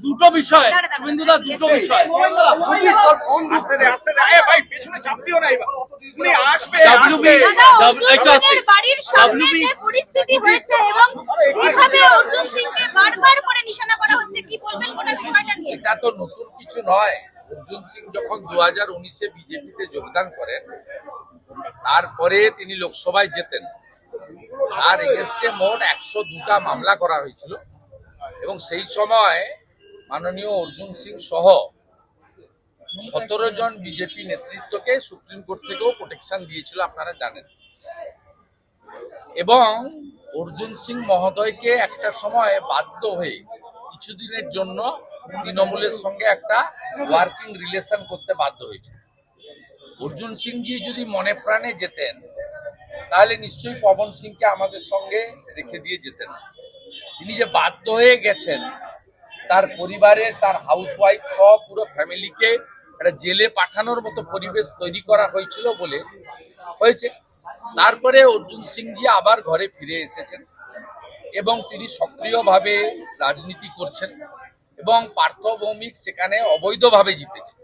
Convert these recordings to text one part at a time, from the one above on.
দুটো বিষয়। দুটো বিষয়। আস্তে দে আস্তে দে এ ভাই পেছনে চাপ দিও না এবার উনি আসবে WB আসবে দাদা ডাব- একটু আস্তে। অর্জুন সিংয়ের বাড়ির সামনে WB যে পরিস্থিতি হয়েছে এবং যেভাবে অর্জুন সিংকে বারবার করে নিশানা করা হচ্ছে কি বলবেন গোটা বিষয়টা নিয়ে? এটা তো নতুন কিছু নয়। অর্জুন সিং যখন দু হাজার উনিশে বিজেপিতে যোগদান করেন তারপরে তিনি লোকসভায় যেতেন। তার এগেনস্টে মোট একশো দুটা মামলা করা হয়েছিল। এবং সেই সময় মাননীয় অর্জুন সিং সহ সতেরো জন বিজেপি নেতৃত্বকে সুপ্রিম কোর্ট থেকেও প্রোটেকশন দিয়েছিল, আপনারা জানেন। এবং অর্জুন সিং মহোদয়কে একটা সময় বাধ্য হয়ে কিছুদিনের জন্য তৃণমূলের সঙ্গে একটা ওয়ার্কিং রিলেশন করতে বাধ্য হয়েছিল। অর্জুন সিংজি যদি মনে প্রাণে যেতেন, তাহলে নিশ্চয়ই পবন সিংকে আমাদের সঙ্গে রেখে দিয়ে যেতেন। তিনি যে বাধ্য হয়ে গেছেন তার পরিবারের তার হাউসওয়াইফ সহ পুরো ফ্যামিলিকে একটা জেলে পাঠানোর মতো পরিবেশ তৈরি করা হয়েছিল বলে হয়েছে। তারপরে অর্জুন সিংজি আবার ঘরে ফিরে এসেছেন এবং তিনি সক্রিয়ভাবে রাজনীতি করছেন এবং পার্থ ভৌমিক সেখানে অবৈধভাবে জিতেছে।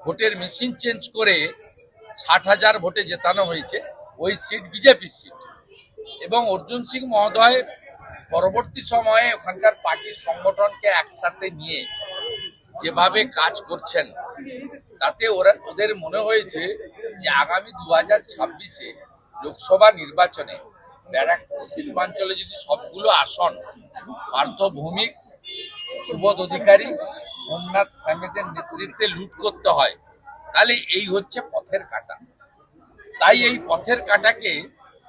ভোটের মেশিন চেঞ্জ করে ষাট হাজার ভোটে জেতানো হয়েছে, ওই সিট বিজেপি সিট এবং অর্জুন সিং মহোদয় পরবর্তী সময়ে ওখানকার পার্টির সংগঠনকে একসাথে নিয়ে যেভাবে কাজ করছেন, তাতে ওরা ওদের মনে হয়েছে যে আগামী দু হাজার ছাব্বিশে লোকসভা নির্বাচনে ব্যারাকপুর, শিল্পাঞ্চলে যদি সবগুলো আসন পার্থ ভৌমিক সুবোধ অধিকারী, সোমনাথ স্যামেদের নেতৃত্বে লুট করতে হয়, তাহলে এই হচ্ছে পথের কাটা। তাই এই পথের কাটাকে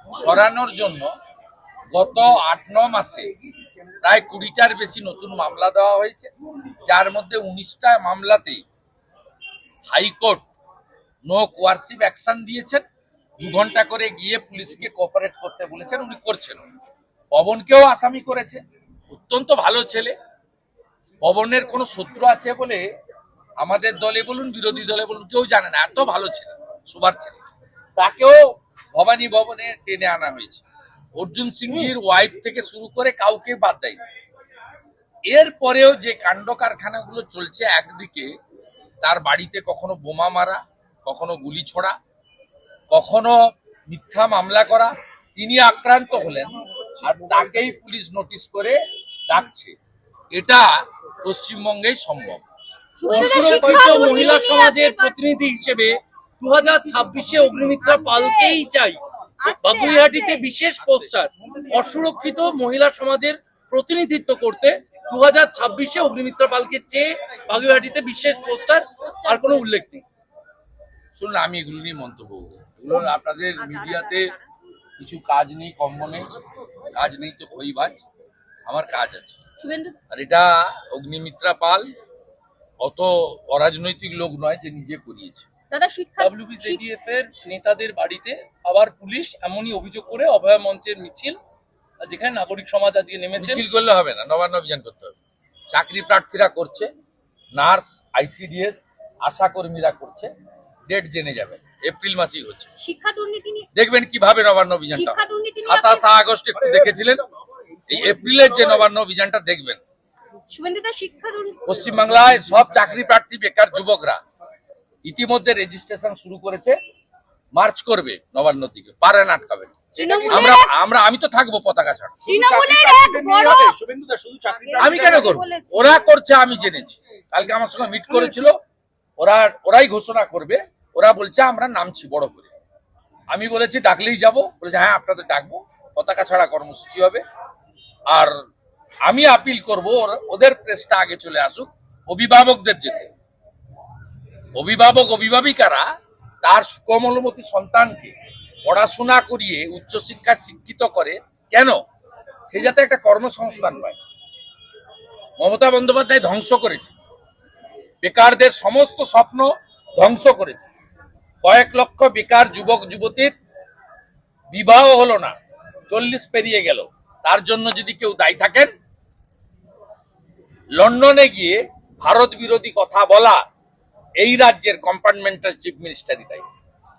সরানোর জন্য গত আট, ন মাসে প্রায় কুড়িটার বেশি নতুন মামলা দেওয়া হয়েছে, যার মধ্যে উনিশটা মামলাতেই high court no coercive action দিয়েছেন। দু ঘণ্টা করে গিয়ে পুলিশকে কোঅপারেট করতে বলেছেন, উনি করছেন। পবনকেও আসামি করেছে, অত্যন্ত ভালো ছেলে। পবনের কোনো শত্রু আছে বলে আমাদের দলে বলুন, বিরোধী দলে বলুন, কেউ জানে না। এত ভালো ছেলে, সুভার ছেলে। তাকেও ভবানী ভবনে টেনে আনা হয়েছে। অর্জুন সিংজির ওয়াইফ থেকে শুরু করে কাউকে বাদ দেয়নি। এরপরেও যে কাণ্ড কারখানাগুলো চলছে একদিকে তার বাড়িতে কখনো বোমা মারা কখনো গুলি ছোড়া কখনো মিথ্যা মামলা করা তিনি আক্রান্ত হলেন আর তাকেই পুলিশ নোটিশ করে ডাকছে। এটা পশ্চিমবঙ্গেই সম্ভব। মহিলা সমাজের প্রতিনিধি হিসেবে দু হাজার ছাব্বিশে অগ্নিমিত্রা পালকেই চাই। বাগুইহাটিতে বিশেষ পোস্টার অসুরক্ষিত মহিলা সমাজের প্রতিনিধিত্ব করতে দু হাজার ছাব্বিশে অগ্নিমিত্রা পালকে চেয়ে বাগুইহাটিতে বিশেষ পোস্টার আর কোনো উল্লেখ নেই। শুনুন আমি এগুলো নিয়ে মন্তব্য। এগুলো আপনাদের মিডিয়াতে কিছু কাজ নেই কম্ব নেই কাজ নেই তো খইবাজ আমার কাজ আছে। আর এটা অগ্নিমিত্রা পাল অত অরাজনৈতিক লোক নয় যে নিজে করিয়েছে। দাদা শিক্ষা ডাব্লিউবিজেডিএফ এর নেতাদের বাড়িতে আবার পুলিশ এমনই অভিযোগ করে অভয় মঞ্চের মিছিল যেখানে নাগরিক সমাজ আজকে নেমেছে। মিছিল করলে হবে না নবান্ন অভিযান করতে হবে। চাকরি প্রার্থীরা করছে নার্স আইসিডিএস আশা কর্মীরা করছে ডেট জেনে যাবেন এপ্রিল মাসেই হচ্ছে। শিক্ষা দুর্নীতি নিয়ে দেখবেন কীভাবে নবান্ন অভিযানটা শিক্ষা দুর্নীতি নিয়ে সাতাশ আগস্ট একটু দেখেছিলেন এই এপ্রিলের যে নবান্ন অভিযানটা দেখবেন। পশ্চিমবাংলায় সব চাকরি প্রার্থী বেকার যুবকরা। ইতিমধ্যে রেজিস্ট্রেশন শুরু করেছে মার্চ করবে নবান্নর দিকে। পারেন আটকাবেন তৃণমূলের আমরা আমরা আমি তো থাকব পতাকা ছাড়া তৃণমূলের এক বড় শুভেন্দুদা শুধু চাকরি আমি কেন করব? ওরা করছে আমি জেনেছি। কালকে আমার সঙ্গে মিট করেছিল। ওরা ওরাই ঘোষণা করবে। ওরা বলছে আমরা নামছি বড় করে। আমি বলেছি ডাকলেই যাব। বলেছে হ্যাঁ আপনাদের ডাকবো। পতাকা ছাড়া কর্মসূচি হবে। আর আমি আপিল করব ওর- ওদের প্রেসটা আগে চলে আসুক। অভিভাবকদের যেতে। অভিভাবক, অভিভাবিকারা তার সুকমলমতী সন্তানকে পড়াশোনা করিয়ে উচ্চশিক্ষায় শিক্ষিত করে। কেন? সে যাতে একটা কর্মসংস্থান পায়। মমতা বন্দ্যোপাধ্যায় ধ্বংস করেছে। বেকারদের সমস্ত স্বপ্ন ধ্বংস করেছে। কয়েক লক্ষ বেকার যুবক, যুবতীর বিবাহ হলো না, চল্লিশ পেরিয়ে গেল। তার জন্য যদি কেউ দায়ী থাকেন, লন্ডনে গিয়ে ভারত বিরোধী কথা বলা এই রাজ্যের কম্পার্টমেন্টাল চিফ মিনিস্টারই তাই।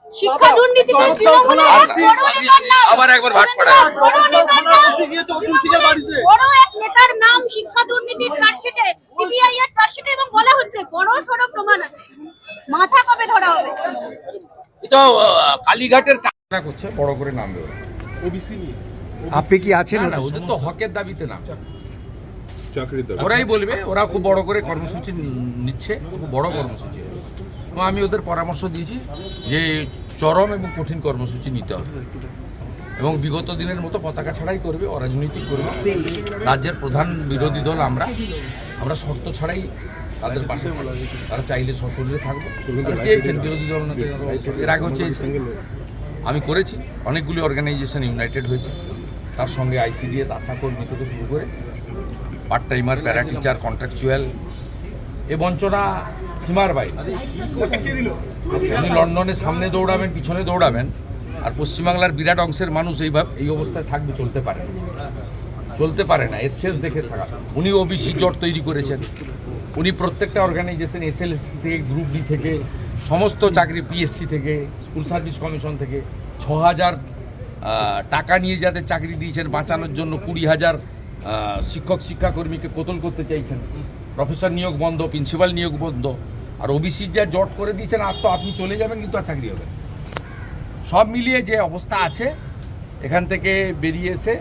শিক্ষা দুর্নীতিতে তৃণমূলের এক বড় নেতার নাম। আবার একবার ভাগ করা হবে। বড় নেতার নাম। বড় এক নেতার নাম শিক্ষা দুর্নীতির চার্জশিটে সিবিআই এর চার্জশিটে এবং বলা হচ্ছে বড় সড় প্রমাণ আছে। মাথা কবে ধরা হবে? এটা কালীঘাটের কা- করছে বড় করে। আপনি কি আছেন? না ওদের তো হকের দাবিতে না চাকরিতে ওরাই বলবে ওরা খুব বড় করে কর্মসূচি নিচ্ছে খুব বড় কর্মসূচি। এবং আমি ওদের পরামর্শ দিয়েছি যে চরম এবং কঠিন কর্মসূচি নিতে হবে। এবং বিগত দিনের মতো পতাকা ছাড়াই করবে অরাজনৈতিক করবে। রাজ্যের প্রধান বিরোধী দল আমরা আমরা শর্ত ছাড়াই তাদের পাশে তারা চাইলে সশরীরে থাকব। চেয়েছেন বিরোধী দল এর আগেও চেয়েছেন আমি করেছি। অনেকগুলি অর্গানাইজেশন ইউনাইটেড হয়েছে। তার সঙ্গে আইসিডিএস আশা কর্মী থেকে শুরু করে part timer para teacher contractual এ বঞ্চনা সীমার বাইরে। উনি লন্ডনে সামনে দৌড়াবেন, পিছনে দৌড়াবেন, আর পশ্চিমবাংলার বিরাট অংশের মানুষ এইভাবে এই অবস্থায় থাকবে, চলতে পারে চলতে পারে না, এর শেষ দেখে থাকা। উনি ওবিসি জোট তৈরি করেছেন। উনি প্রত্যেকটা অর্গানাইজেশন এস এল এসএলএসসি থেকে গ্রুপ ডি থেকে, সমস্ত চাকরি পিএসসি থেকে স্কুল সার্ভিস কমিশন থেকে, ছ হাজার টাকা নিয়ে যাদের চাকরি দিয়েছেন, বাঁচানোর জন্য কুড়ি হাজার শিক্ষক, শিক্ষাকর্মীকে কোতল করতে চাইছেন। প্রফেসর নিয়োগ বন্ধ, প্রিন্সিপাল নিয়োগ বন্ধ, আর ওবিসির যা জট করে দিয়েছেন, আর তো আপনি চলে যাবেন, কিন্তু আর চাকরি হবে সব মিলিয়ে যে অবস্থা আছে, এখান থেকে বেরিয়ে এসে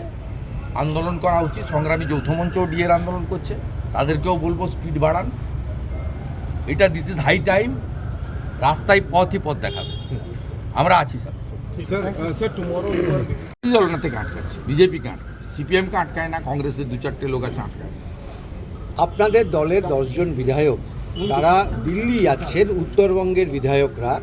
আন্দোলন করা উচিত। সংগ্রামী যৌথ মঞ্চ ডিএর আন্দোলন করছে। তাদেরকেও বলব, স্পিড বাড়ান। এটা দিস ইজ হাই টাইম রাস্তায় পথই পথ দেখাবে। আমরা আছি, স্যার। দলনা থেকে আটকাচ্ছে বিজেপিকে আটকাচ্ছে সিপিএমকে আটকায় না কংগ্রেসের দু চারটে লোক আছে আটকায় আপনাদের দলের দশজন বিধায়ক তারা দিল্লি যাচ্ছেন উত্তরবঙ্গের বিধায়করা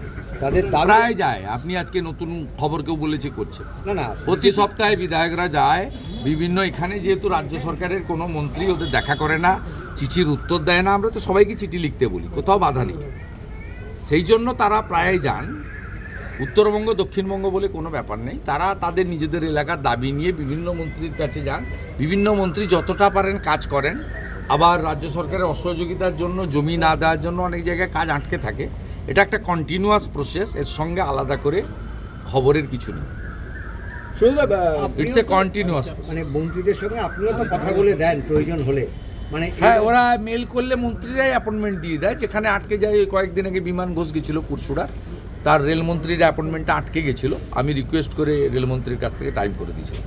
তাদের তারাই যায়। আপনি আজকে নতুন খবর কেউ বলেছে করছে। না না প্রতি সপ্তাহে বিধায়করা যায়। বিভিন্ন এখানে যেহেতু রাজ্য সরকারের কোনো মন্ত্রী ওদের দেখা করে না চিঠির উত্তর দেয় না আমরা তো সবাইকে চিঠি লিখতে বলি কোথাও বাধা নেই। সেই জন্য তারা প্রায় যান। উত্তরবঙ্গ দক্ষিণবঙ্গ বলে কোনো ব্যাপার নেই। তারা তাদের নিজেদের এলাকার দাবি নিয়ে বিভিন্ন মন্ত্রীর কাছে যান। বিভিন্ন মন্ত্রী যতটা পারেন কাজ করেন। আবার রাজ্য সরকারের অসহযোগিতার জন্য জমি না দেওয়ার জন্য অনেক জায়গায় কাজ আটকে থাকে। এটা একটা কন্টিনিউয়াস প্রসেস এর সঙ্গে আলাদা করে খবরের কিছু নেই। ইটস এ কন্টিনিউয়াস মানে মন্ত্রীদের সঙ্গে আপনারা তো কথা বলে দেন প্রয়োজন হলে। মানে হ্যাঁ ওরা মেল করলে মন্ত্রীরাই অ্যাপয়েন্টমেন্ট দিয়ে দেয়। যেখানে আটকে যায় কয়েকদিন আগে বিমান ঘোষ গেছিল পুরসুড়া তার রেলমন্ত্রীর অ্যাপয়েন্টমেন্টটা আটকে গেছিল। আমি রিকোয়েস্ট করে রেলমন্ত্রীর কাছ থেকে টাইম করে দিয়েছিলাম।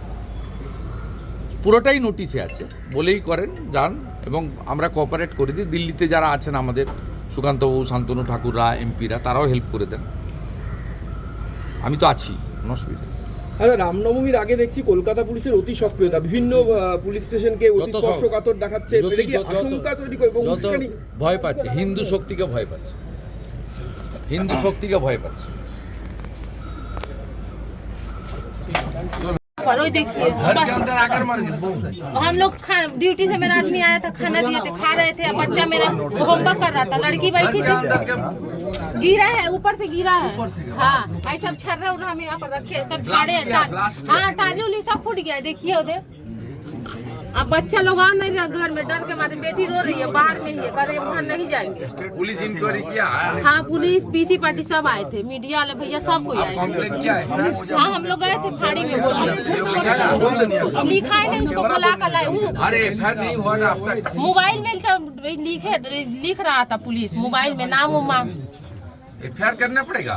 পুরোটাই নোটিশে আছে। বলেই করেন যান এবং আমরা কোঅপারেট করে দিই। দিল্লিতে যারা আছেন আমাদের সুকান্তবাবু শান্তনু ঠাকুররা এমপিরা তারাও হেল্প করে দেন। আমি তো আছি কোনো অসুবিধা নেই। আচ্ছা রামনবমীর আগে দেখছি কলকাতা পুলিশের অতি সক্রিয়তা। বিভিন্ন পুলিশ স্টেশনকে অতি স্পর্শকাতর দেখাচ্ছে। আশঙ্কা তৈরি করে? ভয় পাচ্ছে হিন্দু শক্তিকে ভয় পাচ্ছে। হিন্দু শক্তিকে ভয় পাচ্ছে पर वही देखिए घर के अंदर आकर मर गए हम लोग खा ड्यूटी से मेरा आदमी आया था खाना दिए थे खा रहे थे अब बच्चा मेरा होमवर्क कर रहा था लड़की बैठी थी गिरा है ऊपर से गिरा है हाँ आई सब छर्रा उर्रा हम यहाँ पर रखे हैं, सब झाड़े हैं, किया, टा- blast किया। हाँ टाली उली सब फूट गया है, देखिए उधर अब बच्चा लोग आ नहीं रहा घर में डर के मारे बेटी रो रही है बाहर में ही है करे वहाँ नहीं जाएँगे। पुलिस इंक्वायरी किया है? पुलिस पीसी पार्टी सब आए थे मीडिया वाले भैया सब कोई आए है? हम लोग गए थे फाड़ी में बोले लिखा है नहीं उसको बुला कर लाए अरे नहीं हुआ ना मोबाइल में तो लिखे लिख रहा था पुलिस मोबाइल में नाम उम एफ़ करना पड़ेगा?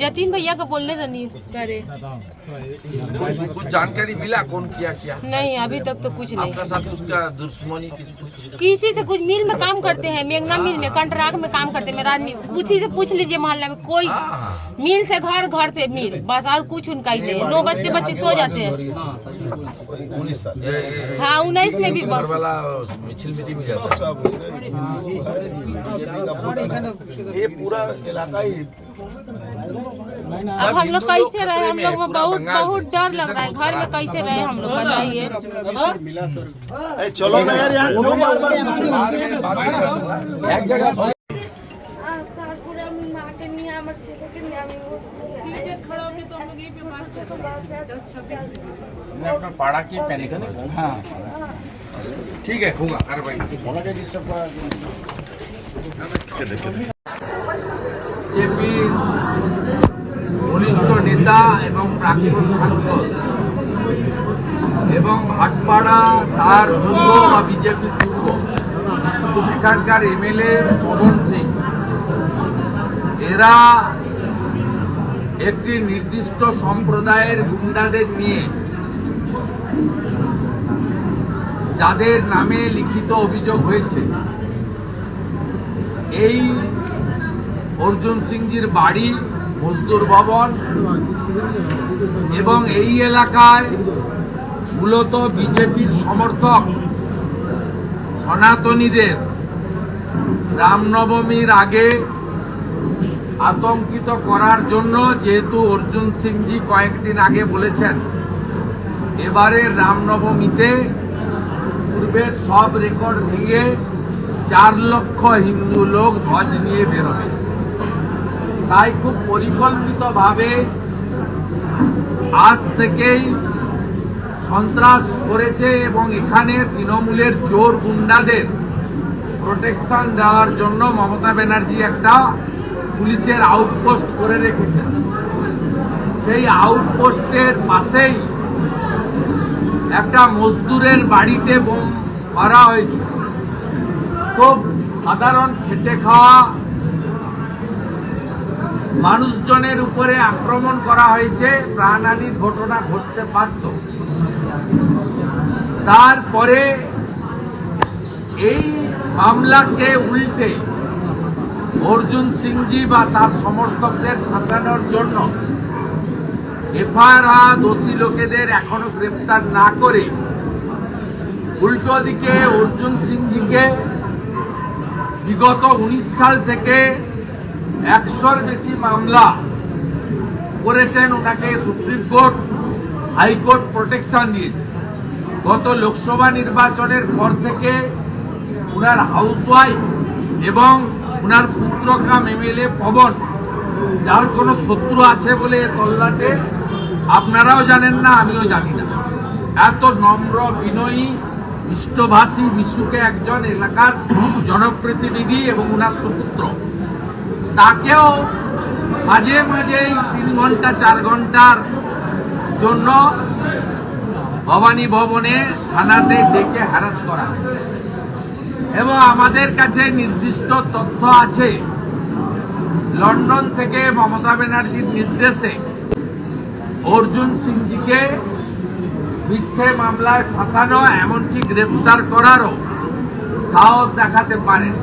जतीन भैया को बोलने रही करे। कुछ कुछ जानकारी मिला? कौन किया क्या? नहीं अभी तक तो कुछ नहीं। आपका साथ उसका दुश्मनी किस किसी से कुछ मिल में काम करते हैं मेघना मिल में कंट्राक्ट में काम करते हैं मेरा आदमी। उसी से पूछ लीजिए मोहल्ला में कोई हाँ। मिल से घर घर से मिल बस और कुछ उनका ही नहीं। नौ बजते बच्चे सो जाते हैं। हाँ उन्नीस में भी बस। वाला है। ये पूरा इलाका ही अब हम लोग कैसे रहे हम लोग में बहुत बहुत डर लग रहा है घर में कैसे रहे हम लोग बताइए ए, चलो ना यार यहाँ क्यों बार बार एक जगह তারপরে আমি মাকে নিয়ে আমার ছেলেকে নিয়ে আমি खड़ा होके तो हम लोग यहीं पे मार दस छब्बीस मैं अपना पाड़ा की पैनिक हाँ ठीक है होगा कार्रवाई বিজেপির বরিষ্ঠ নেতা এবং প্রাক্তন সাংসদ। এবং ভাটপাড়া তার দুর্গ বা বিজেপি দুর্গ সেখানকার এমএলএ পবন সিং। এরা একটি নির্দিষ্ট সম্প্রদায়ের গুন্ডাদের নিয়ে যাদের নামে লিখিত অভিযোগ হয়েছে। এই অর্জুন সিংজির বাড়ি মজদুর ভবন এবং এই এলাকায় মূলত বিজেপির সমর্থক সনাতনীদের। রামনবমীর আগে আতঙ্কিত করার জন্য যেহেতু অর্জুন সিংজি কয়েকদিন আগে বলেছেন, এবারে রামনবমীতে পূর্বের সব রেকর্ড ভেঙে চার লক্ষ হিন্দু লোক ধ্বজ নিয়ে বেরোবে। তাই খুব পরিকল্পিতভাবে আজ থেকেই সন্ত্রাস করেছে এবং এখানে তৃণমূলের চোর গুন্ডাদের প্রোটেকশন দেওয়ার জন্য মমতা ব্যানার্জি একটা পুলিশের আউটপোস্ট করে রেখেছেন। সেই আউটপোস্টের পাশেই একটা মজদুরের বাড়িতে বোম মারা হয়েছে। খুব সাধারণ খেটে খাওয়া মানুষজনের উপরে আক্রমণ করা হয়েছে, প্রাণহানির ঘটনা ঘটতে পারত। তারপরে এই মামলাকে উল্টে অর্জুন সিংজি বা তার সমর্থকদের ফাঁসানোর জন্য এফআইআর দোষী লোকেদের এখনও গ্রেপ্তার না করে উল্টো দিকে অর্জুন সিংজিকে বিগত উনিশ সাল থেকে একশোর বেশি মামলা করেছেন ওনাকে সুপ্রিম কোর্ট হাইকোর্ট প্রোটেকশন দিয়েছে। গত লোকসভা নির্বাচনের পর থেকে ওনার হাউসওয়াইফ এবং ওনার পুত্র কাম এমএলএ পবন, যার কোনো শত্রু আছে বলে তল্লাটে আপনারাও জানেন না, আমিও জানি না। এত নম্র, বিনয়ী মিষ্টভাষী মিশুকে একজন এলাকার জনপ্রতিনিধি এবং ওনার সুপুত্র। তাকেও মাঝে মাঝেই তিন ঘণ্টা, চার ঘণ্টার জন্য ভবানী ভবনে থানাতে ডেকে হ্যারাস করা এবং আমাদের কাছে নির্দিষ্ট তথ্য আছে। লন্ডন থেকে মমতা ব্যানার্জির নির্দেশে অর্জুন সিংজিকে মিথ্যে মামলায় ফাঁসানো, এমনকি গ্রেপ্তার করারও সাহস দেখাতে পারেন।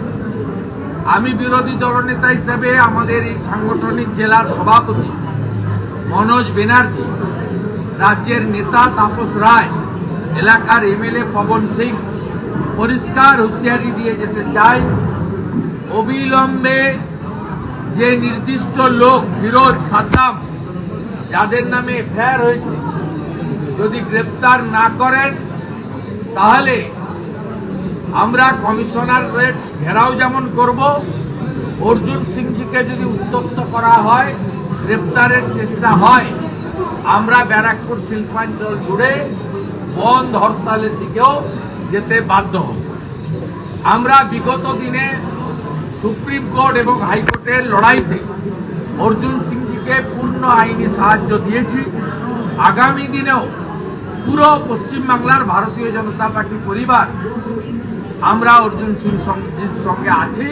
আমি বিরোধী দলনেতা হিসেবে আমাদের এই সাংগঠনিক জেলার সভাপতি মনোজ ব্যানার্জি রাজ্যের নেতা তাপস রায়, এলাকার এমএলএ পবন সিং পরিষ্কার হুঁশিয়ারি দিয়ে যেতে চাই। অবিলম্বে যে নির্দিষ্ট লোক ফিরোজ সাদ্দাম, যাদের নামে এফআইআর হয়েছে, যদি গ্রেপ্তার না করেন, তাহলে আমরা কমিশনার রেট ঘেরাও যেমন করব, অর্জুন সিংজিকে যদি উত্তপ্ত করা হয়, গ্রেপ্তারের চেষ্টা হয়, আমরা ব্যারাকপুর শিল্পাঞ্চল জুড়ে বন্ধ হরতালের দিকেও যেতে বাধ্য হব। আমরা বিগত দিনে সুপ্রিম কোর্ট এবং হাইকোর্টের লড়াইতে অর্জুন সিংজিকে পূর্ণ আইনি সাহায্য দিয়েছি। আগামী দিনেও পুরো পশ্চিমবাংলার ভারতীয় জনতা পার্টি পরিবার আমরা অর্জুন সিং সঙ্গে আছি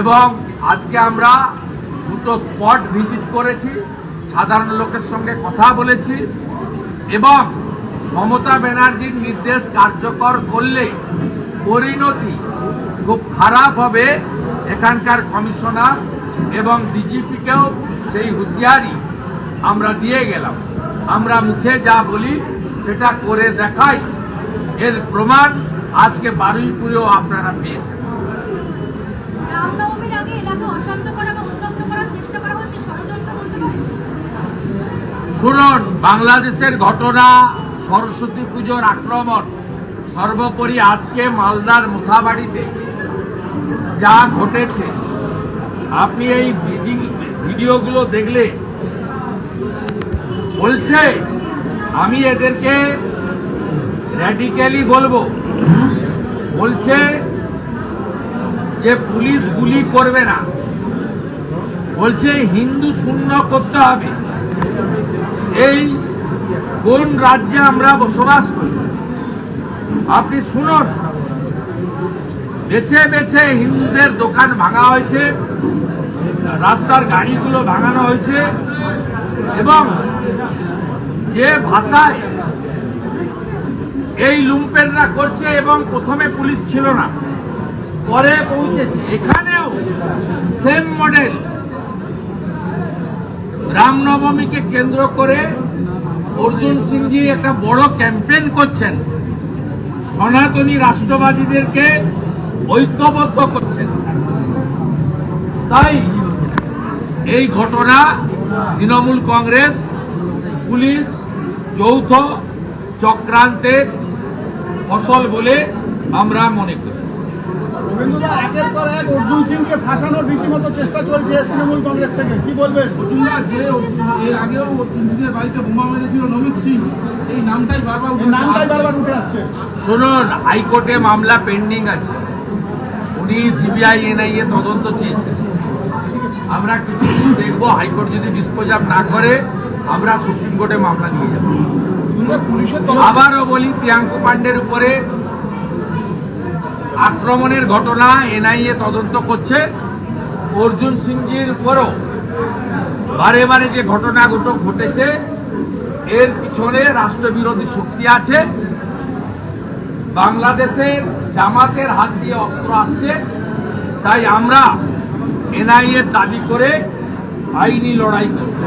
এবং আজকে আমরা দুটো স্পট ভিজিট করেছি, সাধারণ লোকের সঙ্গে কথা বলেছি এবং মমতা ব্যানার্জির নির্দেশ কার্যকর করলে পরিণতি খুব খারাপ হবে এখানকার কমিশনার এবং ডিজিপিকেও সেই হুঁশিয়ারি আমরা দিয়ে গেলাম। আমরা মুখে যা বলি সেটা করে দেখাই। এর প্রমাণ আজকে বারুইপুরেও আপনারা পেয়েছেন। শুনুন বাংলাদেশের ঘটনা সরস্বতী পুজোর আক্রমণ সর্বোপরি আজকে মালদার মুথাবাড়িতে যা ঘটেছে। আপনি এই ভিডি- ভিডিওগুলো দেখলে বলছে আমি এদেরকে র্যাডিক্যালি বলব। বলছে যে পুলিশ গুলি করবে না। বলছে হিন্দু শূন্য করতে হবে। এই কোন রাজ্যে আমরা বসবাস করি? আপনি শুনুন। বেছে বেছে হিন্দুদের দোকান ভাঙা হয়েছে, রাস্তার গাড়িগুলো ভাঙানো হয়েছে এবং যে ভাষায় এই লুম্পেনরা করছে এবং প্রথমে পুলিশ ছিল না। পরে পৌঁছেছে। এখানেও সেম মডেল রামনবমীকে কেন্দ্র করে অর্জুন সিংজি একটা বড় ক্যাম্পেইন করছেন। সনাতনী রাষ্ট্রবাদীদেরকে ঐক্যবদ্ধ করছেন। তাই এই ঘটনা তৃণমূল কংগ্রেস, পুলিশ, যৌথ চক্রান্তের ফসল বলে আমরা মনে করি। একের পর এক অর্জুন সিংকে ফাঁসানোর রীতিমতো চেষ্টা চলছে তৃণমূল কংগ্রেস থেকে। কি বলবেন? যে এর আগেও অর্জুনের বাড়িতে বোমা মেরেছিল নমিত সিং এই নামটাই বারবার নামটাই বারবার উঠে আসছে। শুনুন হাইকোর্টে মামলা পেন্ডিং আছে। উনি সিবিআই এনআইএ তদন্ত চেয়েছেন আমরা কিছুদিন দেখব হাইকোর্ট যদি ডিসপোজার না করে আমরা সুপ্রিম কোর্টে মামলা নিয়ে যাব। আবারও বলি, প্রিয়াঙ্কু পান্ডের উপরে আক্রমণের ঘটনা এনআইএ তদন্ত করছে। অর্জুন সিংজির উপরও বারে বারে যে ঘটনা ঘটক ঘটেছে, এর পিছনে রাষ্ট্রবিরোধী শক্তি আছে। বাংলাদেশের জামাতের হাত দিয়ে অস্ত্র আসছে। তাই আমরা এনআইএ দাবি করে আইনি লড়াই করব।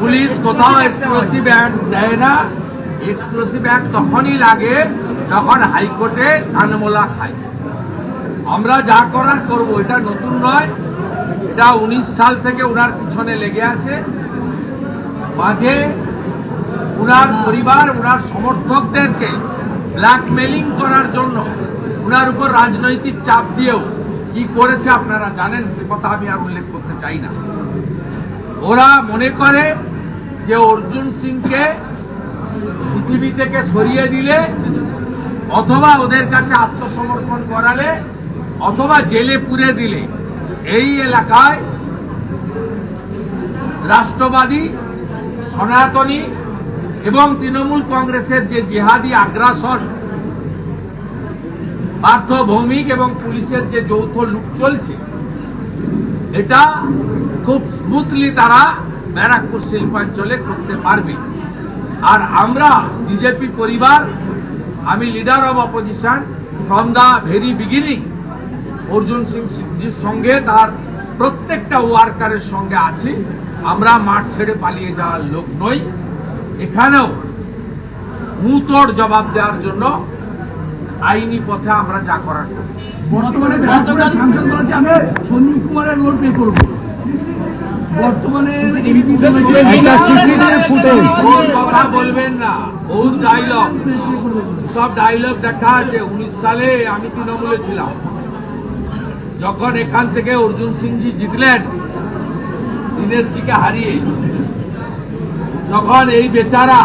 পুলিশ কোথাও এক্সপ্লোসিভ অ্যাক্ট দেয় না। এক্সপ্লোসিভ অ্যাক্ট তখনই লাগে যখন হাইকোর্টে কানমোলা খায়। আমরা যা করার করব, এটা নতুন নয়। এটা উনিশ সাল থেকে ওনার পিছনে লেগে আছে। মাঝে উনার পরিবার, উনার সমর্থকদেরকে ব্ল্যাকমেলিং করার জন্য উনার উপর রাজনৈতিক চাপ দিয়েও কি করেছে আপনারা জানেন? সে কথা আমি আর উল্লেখ করতে চাই না। ওরা মনে করে যে অর্জুন সিংকে পৃথিবী থেকে সরিয়ে দিলে অথবা ওদের কাছে আত্মসমর্পণ করালে অথবা জেলে পুরে দিলে এই এলাকায় রাষ্ট্রবাদী, সনাতনী এবং তৃণমূল কংগ্রেসের যে জেহাদি আগ্রাসন পার্থ ভৌমিক এবং পুলিশের যে যৌথ লুট চলছে, এটা খুব স্মুথলি তারা ব্যারাকপুর শিল্পাঞ্চলে করতে পারবে। আর আমরা বিজেপি পরিবার, আমি leader of opposition from the very beginning Arjun Singh সিংজির সঙ্গে তার প্রত্যেকটা ওয়ার্কারের সঙ্গে আছি। আমরা মাঠ ছেড়ে পালিয়ে যাওয়ার লোক নই। এখানেও মুতোর জবাব দেওয়ার জন্য আইনি পথে আমরা যা করার বর্তমানে কুমারের রোল প্লে করব। বর্তমানে কথা বলবেন না বহুত ডায়লগ সব ডায়লগ দেখা আছে। উনিশ সালে আমি তৃণমূলে ছিলাম। যখন এখান থেকে অর্জুন সিংজি জিতলেন দীনেশজিকে হারিয়ে। তখন এই বেচারা?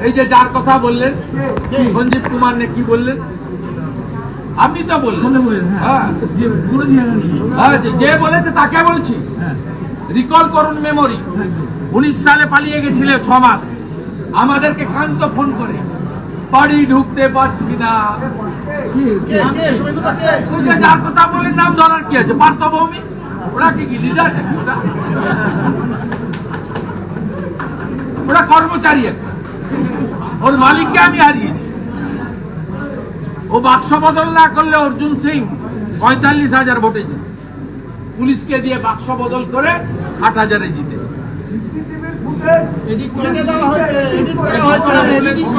এই যে যার কথা বললেন সঞ্জীব কুমার নে কি বললেন? আপনি তো বললেন। হ্যাঁ। হ্যাঁ, যে- যে বলেছে তাকে বলছি। রিকল করুন মেমোরি উনিশ সালে পালিয়ে গেছিলে ছ মাস। আমাদেরকে কান্ত ফোন করে। বাড়ি ঢুকতে পারছি না। যার কথা বলেন নাম ধরার কি আছে? পার্থভূমি? ওরা কি কি? লিডার ওরা? ওরা কর্মচারী একটা। ওর মালিককে আমি হারিয়েছি। ও বাক্স বদল না করলে অর্জুন সিং পঁয়তাল্লিশ হাজার ভোটে জিতে পুলিশকে দিয়ে বাক্স বদল করে ষাট হাজারে জিতেছে।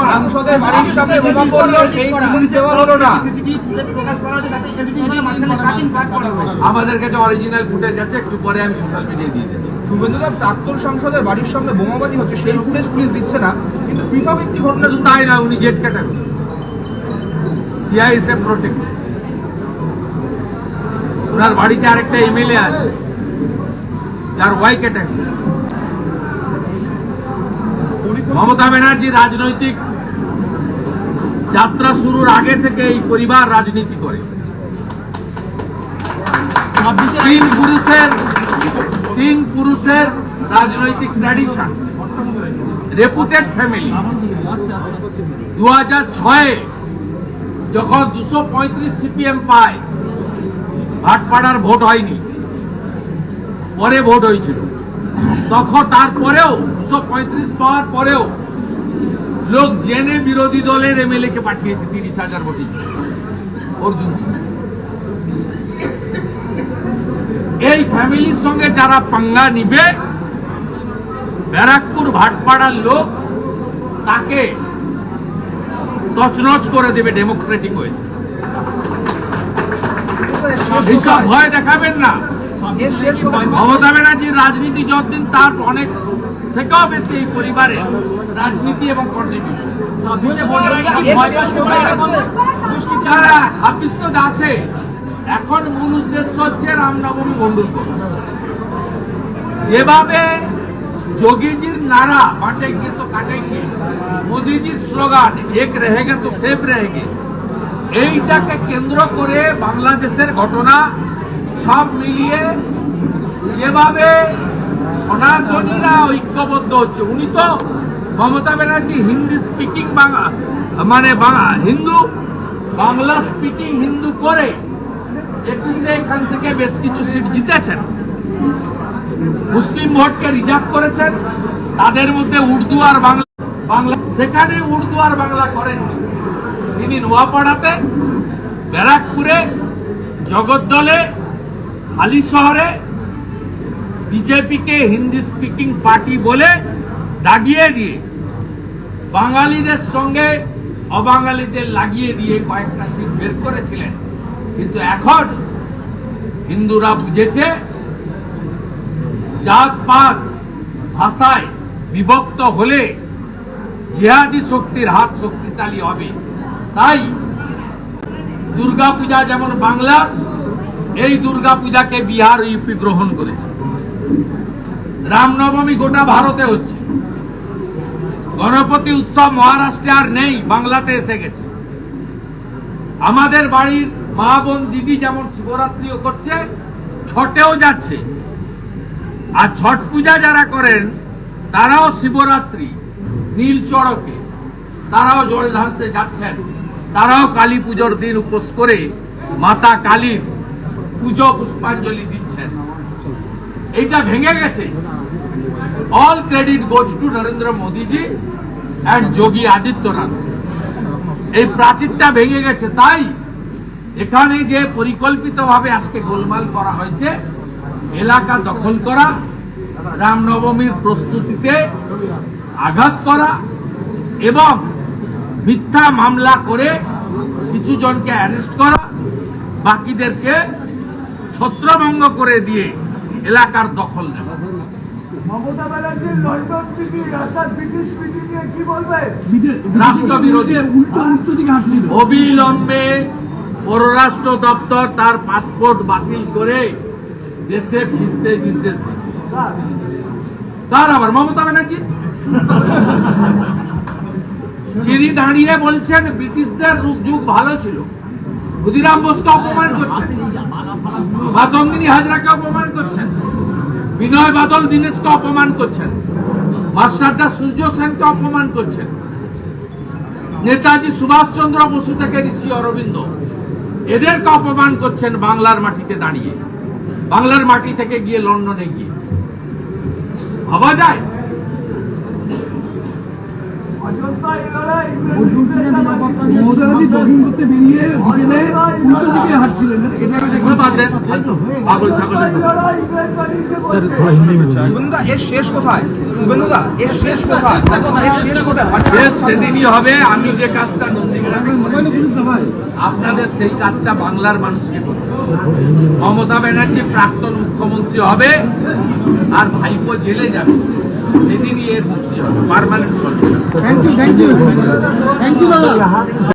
সাংসদের বাড়ির সামনে বোমা পড়ল সেই পুলিশ দেওয়া হলো না। আমাদের কাছে অরিজিনাল ফুটেজ আছে একটু পরে আমি সোশ্যাল মিডিয়ায় দিয়ে দেবো শুভেন্দুদা প্রাক্তন সংসদের বাড়ির সামনে বোমাবাদী হচ্ছে সেই ফুটেজ পুলিশ দিচ্ছে না। পৃথক একটি ঘটনা, শুধু তাই না, উনি Z category. CI is a protect ওনার বাড়িতে আরেকটা এমএলএ আছে, যার ওয়াই ক্যাটাগরি। মমতা ব্যানার্জি রাজনৈতিক যাত্রা শুরুর আগে থেকে এই পরিবার রাজনীতি করে। তিন পুরুষের তিন পুরুষের রাজনৈতিক ট্র্যাডিশন রেপুটেড ফ্যামিলি দু হাজার ছয়ে যখন দুশো পঁয়ত্রিশ সিপিএম পায়, ভাটপাড়ার ভোট হয়নি। পরে ভোট হয়েছিল। তখন তারপরেও দুশো পঁয়ত্রিশ পাওয়ার পরেও লোক জেনে বিরোধী দলের এমএলএ কে পাঠিয়েছে তিরিশ হাজার ভোটে অর্জুন সিং। এই ফ্যামিলির সঙ্গে যারা পাঙ্গা নিবে ব্যারাকপুর ভাটপাড়ার লোক তাকে তছনছ করে দেবে ডেমোক্রেটিক হয়ে। এইসব ভয় দেখাবেন না। মমতা ব্যানার্জির রাজনীতি যতদিন তার অনেক থেকেও বেশি এই পরিবারের রাজনীতি এবং কন্ট্রিবিউশন ছাব্বিশ তো আছে। এখন মূল উদ্দেশ্য হচ্ছে রামনবমী মন্ডল করা যোগীজির নারা বাঁটেঙ্গে তো কাটেঙ্গে মোদিজির স্লোগান, এক রেহেগে তো সেফ রেহেগে। এইটাকে কেন্দ্র করে বাংলাদেশের ঘটনা সব মিলিয়ে যেভাবে সনাতনীরা ঐক্যবদ্ধ হচ্ছে, উনি তো মমতা ব্যানার্জি হিন্দি স্পিকিং বাংলা মানে Bangla Hindu, Bangla speaking Hindu করে একুশে এখান থেকে বেশ কিছু সিট জিতেছেন। মুসলিম ভোটকে রিজার্ভ করেছেন। তাদের মধ্যে উর্দু আর বাংলা বাংলা সেখানে উর্দু আর বাংলা করেননি তিনি নোয়াপাড়াতে, ব্যারাকপুরে, জগদ্দলে, হালি শহরে বিজেপিকে হিন্দি স্পিকিং পার্টি বলে দাগিয়ে দিয়ে বাঙালিদের সঙ্গে অবাঙালিদের লাগিয়ে দিয়ে কয়েকটা সিট বের করেছিলেন। কিন্তু এখন হিন্দুরা বুঝেছে জাতপাত, ভাষায় বিভক্ত হলে জিহাদি শক্তির হাত শক্তিশালী হবে। তাই দুর্গাপূজা যেমন বাংলা, এই দুর্গাপূজাকে বিহার ইউপি গ্রহণ করেছে। রামনবমী গোটা ভারতে হচ্ছে। গণপতি উৎসব মহারাষ্ট্রে আর নেই, বাংলাতে এসে গেছে। আমাদের বাড়ির মা বোন দিদি যেমন শিবরাত্রিও করছে, ছটেও যাচ্ছে। আর ছট পূজা যারা করেন, তারাও শিবরাত্রি, নীল চড়কে। তারাও জল ঢালতে যাচ্ছেন। তারাও কালী পুজোর দিন উপোস করে মাতা কালীর পুজো পুষ্পাঞ্জলি দিচ্ছেন। এইটা ভেঙে গেছে। All credit goes to Narendra Modiji and Yogi Adityanath. এই প্রাচীরটা ভেঙে গেছে। তাই এখানে যে পরিকল্পিতভাবে আজকে গোলমাল করা হয়েছে এলাকা দখল করা রামনবমীর প্রস্তুতিতে আঘাত করা এবং মিথ্যা মামলা করে কিছু জনকে অ্যারেস্ট করা বাকিদেরকে ছত্রভঙ্গ করে দিয়ে এলাকার দখল নেওয়া। মমতা ব্যানার্জির লন্ডন প্রীতি রাস্তার ব্রিটিশ প্রীতি নিয়ে কি বলবে? রাষ্ট্রবিরোধী অবিলম্বে পররাষ্ট্র দপ্তর তার পাসপোর্ট বাতিল করে দেশে ফিরতে নির্দেশ দিন কার আবার মমতা ব্যানার্জি? যিনি দাঁড়িয়ে বলছেন, ব্রিটিশদের যুগ ভালো ছিল। ক্ষুদিরাম বোসকে অপমান করছেন। মাতঙ্গিনী হাজরাকে অপমান করছেন। বিনয় বাদল দীনেশকে অপমান করছেন। মাস্টারদা সূর্য সেনকে অপমান করছেন। নেতাজি সুভাষচন্দ্র বসু থেকে ঋষি অরবিন্দ। এদেরকে অপমান করছেন বাংলার মাটিতে দাঁড়িয়ে। বাংলার মাটি থেকে গিয়ে লন্ডনে গিয়ে। ভাবা যায়? হবে। আমি যে কাজটা আপনাদের সেই কাজটা বাংলার মানুষকে। মমতা ব্যানার্জি প্রাক্তন মুখ্যমন্ত্রী হবে আর ভাইপো জেলে যাবে। সেদিনই এর মুক্তি হবে permanent solution thank you thank you thank you দাদা।